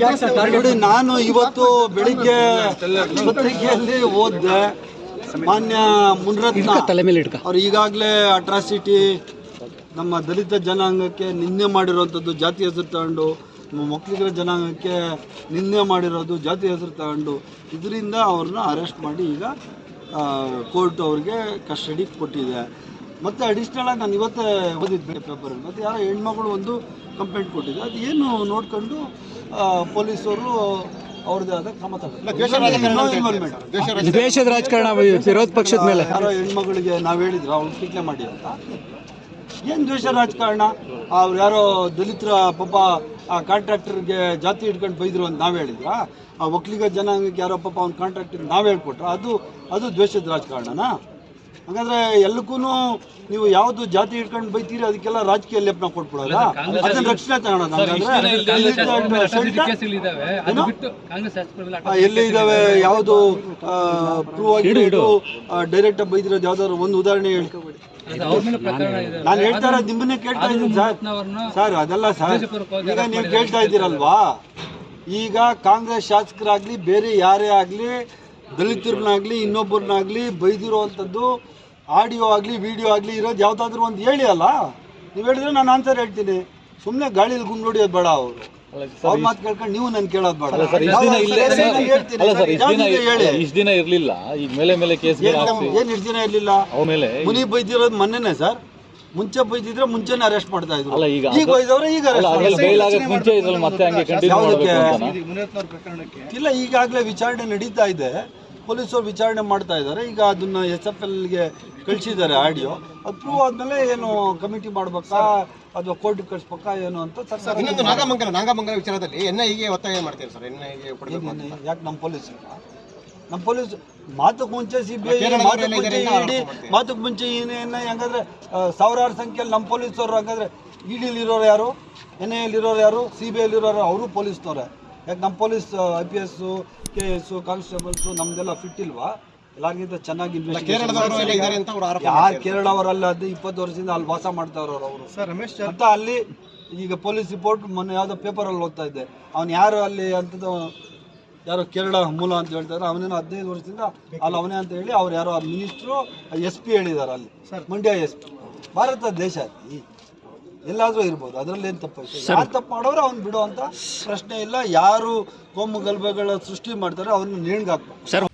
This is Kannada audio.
ನೋಡಿ ನಾನು ಇವತ್ತು ಬೆಳಿಗ್ಗೆ ಪತ್ರಿಕೆಯಲ್ಲಿ ಓದ್ದೆ ಮಾನ್ಯ ಮುನ್ರತ್ನ ತಲೆ ಮೇಲೆ ಇಟ್ಕ. ಅವ್ರು ಈಗಾಗಲೇ ಅಟ್ರಾಸಿಟಿ ನಮ್ಮ ದಲಿತ ಜನಾಂಗಕ್ಕೆ ನಿಂದೆ ಮಾಡಿರೋಂಥದ್ದು ಜಾತಿ ಹೆಸರು ತಗೊಂಡು ನಮ್ಮ ಮಕ್ಕಳಿಗರ ಜನಾಂಗಕ್ಕೆ ನಿಂದೆ ಮಾಡಿರೋದು ಜಾತಿ ಹೆಸರು ತಗೊಂಡು ಇದರಿಂದ ಅವ್ರನ್ನ ಅರೆಸ್ಟ್ ಮಾಡಿ ಈಗ ಕೋರ್ಟ್ ಅವ್ರಿಗೆ ಕಸ್ಟಡಿ ಕೊಟ್ಟಿದೆ. ಮತ್ತು ಅಡಿಷ್ನಲ್ ಆಗಿ ನಾನು ಇವತ್ತೇ ಓದಿದ್ದೆ ಪೇಪರಲ್ಲಿ ಮತ್ತು ಯಾರೋ ಹೆಣ್ಮಗಳು ಒಂದು ಕಂಪ್ಲೇಂಟ್ ಕೊಟ್ಟಿದೆ. ಅದು ಏನು ನೋಡ್ಕೊಂಡು ಪೊಲೀಸರು ಅವ್ರದ್ದೇ ಆದ ಕ್ರಮ ತಗೊಂಡು ದ್ವೇಷದ ರಾಜಕಾರಣ ವಿರೋಧ ಪಕ್ಷದ ಮೇಲೆ. ಯಾರೋ ಹೆಣ್ಮಗಳಿಗೆ ನಾವು ಹೇಳಿದ್ರು ಅವ್ರು ಟೀಕೆ ಮಾಡಿ ಅಂತ. ಏನು ದ್ವೇಷ ರಾಜಕಾರಣ? ಅವ್ರು ಯಾರೋ ದಲಿತರ ಪಾಪ ಆ ಕಾಂಟ್ರಾಕ್ಟರ್ಗೆ ಜಾತಿ ಹಿಡ್ಕೊಂಡು ಬೈದ್ರು ಅಂತ ನಾವು ಹೇಳಿದ್ರ? ಆ ಒಕ್ಕಲಿಗ ಜನಾಂಗಕ್ಕೆ ಯಾರೋ ಪಾಪ ಅವ್ನ ಕಾಂಟ್ರಾಕ್ಟರ್ ನಾವು ಹೇಳ್ಕೊಟ್ರ ಅದು ಅದು ದ್ವೇಷದ ರಾಜಕಾರಣನಾ? ಹಾಗಾದ್ರೆ ಎಲ್ಲಕ್ಕೂ ನೀವು ಯಾವ್ದು ಜಾತಿ ಇಟ್ಕೊಂಡು ಬೈತೀರಿ ಅದಕ್ಕೆಲ್ಲ ರಾಜಕೀಯ ಲೇಪನ ಕೊಟ್ಬಿಡೋದ? ಅದನ್ನ ರಕ್ಷಣೆ ಎಲ್ಲಿ ಇದಾವೆ? ಯಾವುದು ಪ್ರೂವ್ ಆಗಿ ಡೈರೆಕ್ಟ್ ಆಗಿ ಬೈದಿರೋದು ಯಾವ್ದಾದ್ರು ಒಂದು ಉದಾಹರಣೆ ಹೇಳಿ. ನಾನು ಹೇಳ್ತಾ ಇರೋದು ನಿಮ್ಮನ್ನೇ ಕೇಳ್ತಾ ಇದ್ದೀನಿ ಸರ್. ಸರ್ ಅದಲ್ಲ ಸರ್. ಈಗ ನೀವು ಕೇಳ್ತಾ ಇದ್ದೀರಲ್ವಾ? ಈಗ ಕಾಂಗ್ರೆಸ್ ಶಾಸಕರಾಗ್ಲಿ ಬೇರೆ ಯಾರೇ ಆಗಲಿ ದಲಿತರನ್ನಾಗ್ಲಿ ಇನ್ನೊಬ್ಬರನ್ನಾಗ್ಲಿ ಬೈದಿರೋವಂಥದ್ದು ಆಡಿಯೋ ಆಗಲಿ ವಿಡಿಯೋ ಆಗಲಿ ಇರೋದು ಯಾವುದಾದ್ರೂ ಒಂದು ಹೇಳಿ ಅಲ್ಲ? ನೀವು ಹೇಳಿದ್ರೆ ನಾನು ಆನ್ಸರ್ ಹೇಳ್ತೀನಿ. ಸುಮ್ಮನೆ ಗಾಳಿಲಿ ಗುಂಡೊಡಿಯೋದು ಬೇಡ ಅವರು. ಅವ್ರ ಮಾತು ಕೇಳ್ಕೊಂಡು ನೀವು ನನ್ ಕೇಳೋದು ಬೇಡ. ಇಷ್ಟು ದಿನ ಇರಲಿಲ್ಲ. ಈಗ ಮೇಲೆ ಮೇಲೆ ಕೇಸ್ ಏನು ಇಷ್ಟು ದಿನ ಇರಲಿಲ್ಲ? ಮುನಿ ಬೈದಿರೋದು ಮೊನ್ನೆನೆ ಸರ್. ಮುಂಚೆ ಬೈದಿದ್ರೆ ಮುಂಚೆನೇ ಅರೆಸ್ಟ್ ಮಾಡ್ತಾ ಇದ್ರು. ಅಲ್ಲ, ಈಗ ಈಗ ಬೈದವ್ರೆ ಈಗ ಅರೆಸ್ಟ್ ಅದ್ರಲ್ಲಿ ಬೈಲ್ ಆಗಕ್ ಮುಂಚೆ ಇದ್ರಲ್ಲಿ ಮತ್ತೆ ಹಂಗೆ ಕಂಟಿನ್ಯೂ ಯಾವುದಕ್ಕೆ? ಮಾಡಬೇಕು ಅಂತ. ಇಲ್ಲ ಈಗಾಗಲೇ ವಿಚಾರಣೆ ನಡೀತಾ ಇದೆ. ಪೊಲೀಸರು ವಿಚಾರಣೆ ಮಾಡ್ತಾ ಇದ್ದಾರೆ. ಈಗ ಅದನ್ನ ಎಸ್ ಎಫ್ ಎಲ್ಗೆ ಕಳಿಸಿದ್ದಾರೆ ಆಡಿಯೋ. ಅದು ಪ್ರೂವ್ ಆದ್ಮೇಲೆ ಏನು ಕಮಿಟಿ ಮಾಡ್ಬೇಕಾ? ಅಥವಾ ಕೋರ್ಟ್ ಕಳಿಸ್ಬೇಕಾ? ಏನು ಅಂತ ಸರ್ ಇನ್ನೊಂದು ನಾಗಮಂಗಲ ನಾಗಮಂಗಲ ವಿಚಾರದಲ್ಲಿ ಎನ್ಐಗೆ ಒತ್ತಾಯ ಮಾಡ್ತೀರಿ ಸರ್. ಎನ್ಐಗೆ ಕೊಡಬೇಕು ಯಾಕೆ ನಮ್ಮ ಪೊಲೀಸ್ ನಮ್ಮ ಪೊಲೀಸ್ ಮಾತುಕ್ ಮುಂಚೆ ಸಿ ಬಿ ಐ ಮಾತಕ್ಕೆ ಮುಂಚೆ ಇಡಿ ಮಾತಕ್ಕೆ ಮುಂಚೆ ಏನೇನು ಹೆಂಗಂದ್ರೆ ಸಾವಿರಾರು ಸಂಖ್ಯೆಯಲ್ಲಿ ನಮ್ಮ ಪೊಲೀಸರು ಹಂಗಂದ್ರೆ ಇಡಿಲಿರೋರು ಯಾರು? ಎನ್ ಐ ಇರೋರು ಯಾರು ಸಿ ಬಿ ಐಲಿರೋರು ಅವರು ಪೊಲೀಸ್ನವ್ರೆ. ಯಾಕೆ ನಮ್ಮ police I P S K S constables ನಮ್ದೆಲ್ಲ ಫಿಟ್ ಇಲ್ವಾ ಎಲ್ಲರಿಗಿಂತ ಚೆನ್ನಾಗಿ ಯಾರು ಕೇರಳವರಲ್ಲ ಅದು ಇಪ್ಪತ್ತು ವರ್ಷದಿಂದ ಅಲ್ಲಿ ವಾಸ ಮಾಡ್ತಾ ಇರೋರು ಅವರು. ಸರ್ ರಮೇಶ್ ಅಂತ ಅಲ್ಲಿ ಈಗ ಪೊಲೀಸ್ ರಿಪೋರ್ಟ್ ಮೊನ್ನೆ ಯಾವುದೋ ಪೇಪರಲ್ಲಿ ಓದ್ತಾ ಇದ್ದೆ. ಅವ್ನು ಯಾರು ಅಲ್ಲಿ ಅಂತದ್ದು ಯಾರೋ ಕೇರಳ ಮೂಲ ಅಂತ ಹೇಳ್ತಾರೆ. ಅವನೇನು ಹದಿನೈದು ವರ್ಷದಿಂದ ಅಲ್ಲಿ ಅವನೇ ಅಂತ ಹೇಳಿ ಅವ್ರು ಯಾರೋ ಮಿನಿಸ್ಟ್ರು ಎಸ್ ಪಿ ಹೇಳಿದ್ದಾರೆ ಅಲ್ಲಿ. ಮಂಡ್ಯ ಎಸ್ ಪಿ ಭಾರತ ದೇಶ ಎಲ್ಲಾದರೂ ಇರ್ಬೋದು. ಅದರಲ್ಲಿ ಏನು ತಪ್ಪು ಯಾರು ತಪ್ಪು ಮಾಡೋರು ಅವ್ನು ಬಿಡೋ ಅಂತ ಪ್ರಶ್ನೆ ಇಲ್ಲ. ಯಾರು ಕೋಮು ಗಲ್ಭೆಗಳ ಸೃಷ್ಟಿ ಮಾಡ್ತಾರೆ ಅವ್ರನ್ನ ನೇಣ್ಗಾಕ್ಬೇಕು ಸರ್